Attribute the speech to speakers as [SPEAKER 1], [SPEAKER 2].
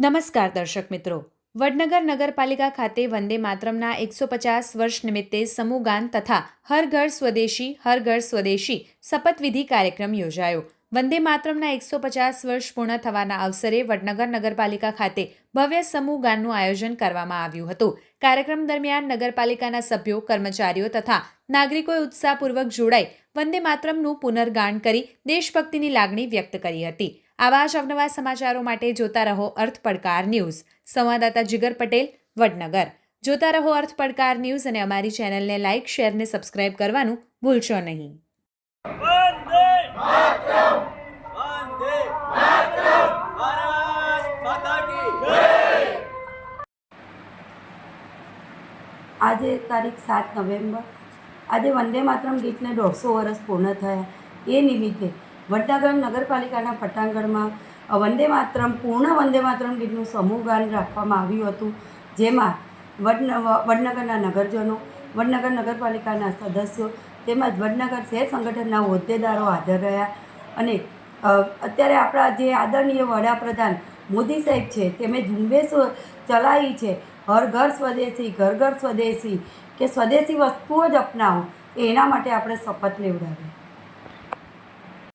[SPEAKER 1] નમસ્કાર દર્શક મિત્રો. વડનગર નગરપાલિકા ખાતે વંદે માતરમના એકસો પચાસ વર્ષ નિમિત્તે સમૂહગાન તથા હર ઘર સ્વદેશી, હર ઘર સ્વદેશી શપથવિધિ કાર્યક્રમ યોજાયો. વંદે માતરમના એકસો પચાસ વર્ષ પૂર્ણ થવાના અવસરે વડનગર નગરપાલિકા ખાતે ભવ્ય સમૂહ ગાનનું આયોજન કરવામાં આવ્યું હતું. કાર્યક્રમ દરમિયાન નગરપાલિકાના સભ્યો, કર્મચારીઓ તથા નાગરિકોએ ઉત્સાહપૂર્વક જોડાઈ વંદે માતરમનું પુનર્ગાન કરી દેશભક્તિની લાગણી વ્યક્ત કરી હતી. આવા જ અવનવા સમાચારો માટે જોતા રહો અર્થ પડકાર ન્યૂઝ. સંવાદદાતા જીગર પટેલ વડનગર. જોતા રહો અર્થ પડકાર ન્યૂઝ અને અમારી ચેનલને લાઇક શેર ને સબસ્ક્રાઇબ કરવાનું ભૂલશો નહીં.
[SPEAKER 2] વંદે માતરમ! વંદે માતરમ! ભારત માતા કી જય!
[SPEAKER 3] આજે તારીખ સાત નવેમ્બર. આજે વંદે માતરમ ગીતને દોઢસો વર્ષ પૂર્ણ થયા. એ નિમિત્તે વડનગર નગરપાલિકાના પટાંગણમાં વંદે માતરમ, પૂર્ણ વંદે માતરમ ગીતનું સમૂહગાન રાખવામાં આવ્યું હતું. જેમાં વડન વડનગરના નગરજનો, વડનગર નગરપાલિકાના સદસ્યો તેમજ વડનગર શહેર સંગઠનના હોદ્દેદારો હાજર રહ્યા અને અત્યારે આપણા જે આદરણીય વડાપ્રધાન મોદી સાહેબ છે, તેમણે ઝુંબેશ ચલાવી છે, હર ઘર સ્વદેશી, ઘર ઘર સ્વદેશી, કે સ્વદેશી વસ્તુઓ જ અપનાવો, એના માટે આપણે શપથ લેવડાવી